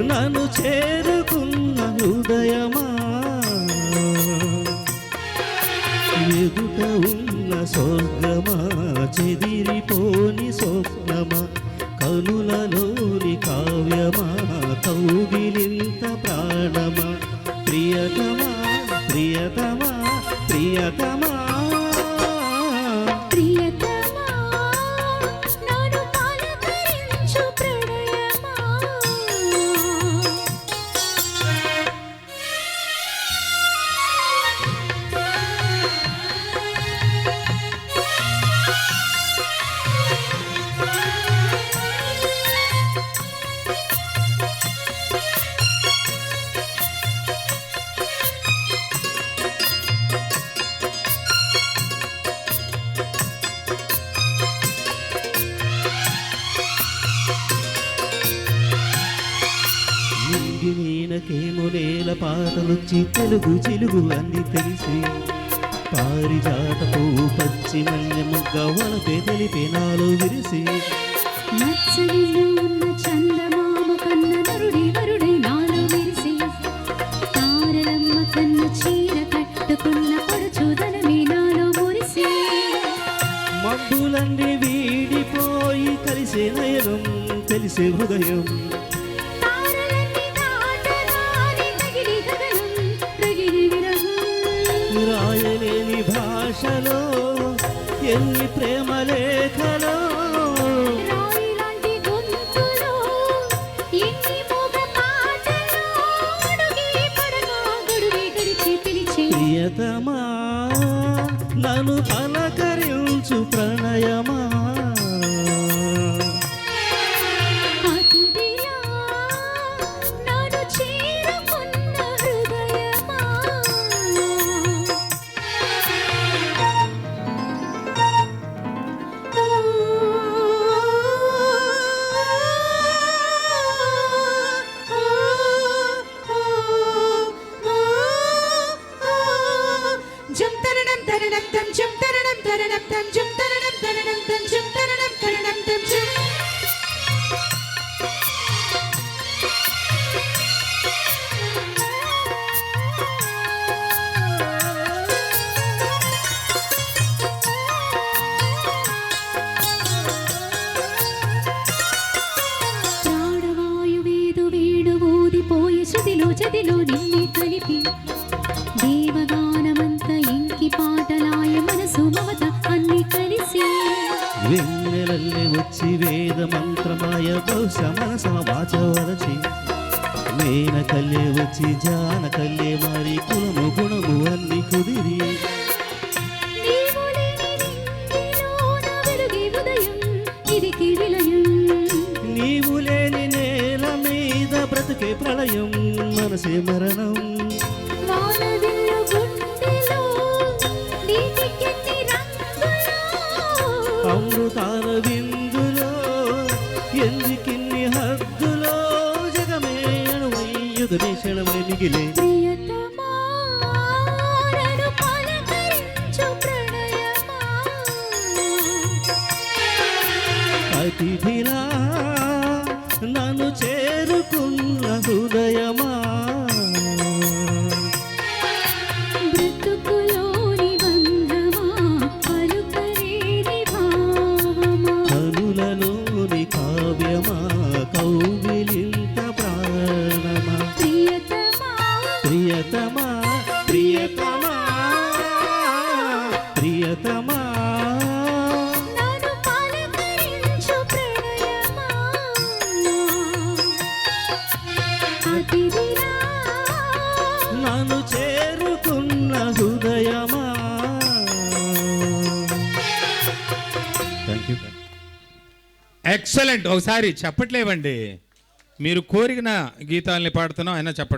అతిథిలా నన్ను చేరుకున్న హృదయమా? ఎదుట ఉన్న స్వర్గమా? చెదిరిపోని నింగి నీనకేమో నేల పాటలొచ్చి తెలుగు చిలుగు అన్ని తెలిసి. పారిజాత పువ్వు పచ్చి మల్లె మొగ్గ వలపే తెలిపే నాలో విరిసి. మత్సరిలో ఉన్న చందమామ కన్న నరుడి వరుడై నాలో మెరిసి తారలమ్మ కన్న చీర కట్టుకున్న పడుచుదనమే నాలో మురిసి. మబ్బులన్నీ వీడిపోయి కలిసే నయనం తెలిసే హృదయం. ఎన్ని ప్రేమ లేఖలో. ప్రియతమా నన్ను పలకరించు ప్రణయమా. తరణం తరణం తరణం తరణం తరణం తరణం తరణం తరణం చదిలో నిన్నే కలిపి దేవగా వెన్నెలల్లే వచ్చి వేద మంత్రమాయ బహుశ మనస వాచవరచి నేన కల్లే వచ్చి జాన కల్లే మారి కులము గుణము అన్ని కుదిరి. నీవు లేని నేల మీద బ్రతికే ప్రళయం మనసే మరణం. అమృతాల విందులో ఎందుకిన్ని హద్దులో జగమే అణువై యుగమే క్షణమై మిగిలే. అతిథిలా ఎక్సలెంట్ ఒకసారి చెప్పట్లేవండి. మీరు కోరిన గీతాలని పాడుతున్నాం అయినా చెప్పండి